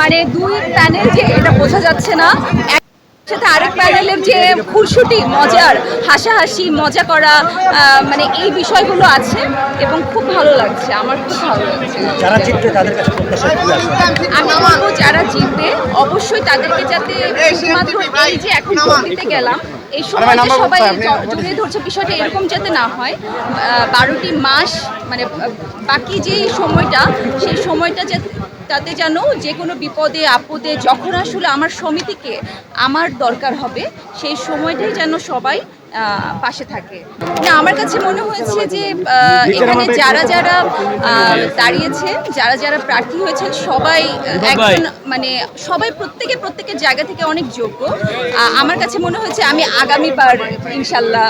মানে দুই প্যানেল যে এটা বোঝা যাচ্ছে না সাথে আরেক প্যানেলের যে খুরশুটি মজার হাসাহাসি মজা করা মানে এই বিষয়গুলো আছে এবং খুব ভালো লাগছে আমার খুব ভালো লাগছে। যারা জিতবে তাদের কাছে প্রত্যাশা কি আছে? আমি বলব যারা জিতবে অবশ্যই তাদেরকে যাতে শুধুমাত্র এই যে এখন দিতে গেলাম এই সময় সবাই জড়িয়ে ধরছে বিষয়টা এরকম যাতে না হয় বারোটি মাস মানে বাকি যে সময়টা সেই সময়টা যাতে তাতে যেন যে কোনো বিপদে, আপদে যখন আসলে আমার সমিতিকে আমার দরকার হবে, সেই সময়টাই যেন সবাই পাশে থাকে। না আমার কাছে মনে হয়েছে যে এখানে যারা যারা দাঁড়িয়েছে যারা যারা প্রার্থী হয়েছেন সবাই একজন মানে সবাই প্রত্যেকে প্রত্যেকের জায়গা থেকে অনেক যোগ্য। আমার কাছে মনে হয়েছে আমি আগামীবার ইনশাল্লাহ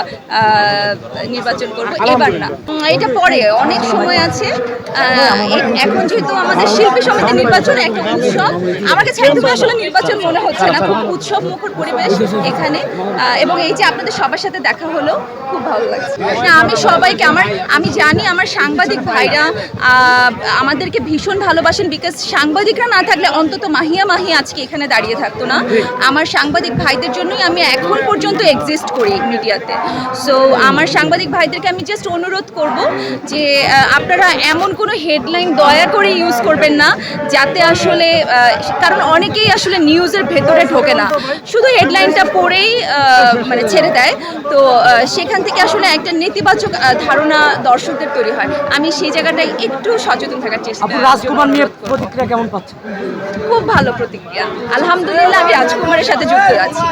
নির্বাচন করব। এবার না। এটা পরে অনেক সময় আছে। আহ, এখন যেহেতু আমাদের শিল্পী সমিতি নির্বাচন একটা উৎসব আমার কাছে একদমই আসলে নির্বাচন মনে হচ্ছে না। খুব উৎসব মুখর পরিবেশ এখানে। এবং এই যে আপনাদের সবার সাথে দেখা হলো, খুব ভালো লাগছে। আমি সবাইকে আমার, আমি জানি আমার সাংবাদিক ভাইরা আমাদেরকে ভীষণ ভালোবাসেন বিকজ সাংবাদিকরা না থাকলে অন্তত মাহিয়া মাহি আজকে এখানে দাঁড়িয়ে থাকতো না। আমার সাংবাদিক ভাইদের জন্যই আমি এখন পর্যন্ত এক্সিস্ট করি মিডিয়াতে। সো আমার সাংবাদিক ভাইদেরকে আমি জাস্ট অনুরোধ করব যে আপনারা এমন কোনো হেডলাইন দয়া করে ইউজ করবেন না, যাতে আসলে কারণ অনেকেই আসলে নিউজের ভেতরে ঢোকে না। শুধু হেডলাইনটা পড়েই মানে ছেড়ে দেয়। তো সেখান থেকে আসলে একটা নেতিবাচক ধারণা দর্শকদের তৈরি হয়। আমি সেই জায়গাটায় একটু সচেতন থাকার চেষ্টা করি রাজকুমার নিয়ে প্রতিক্রিয়া কেমন পাচ্ছেন? খুব ভালো প্রতিক্রিয়া। আলহামদুলিল্লাহ আমি রাজকুমারের সাথে যুক্ত আছি।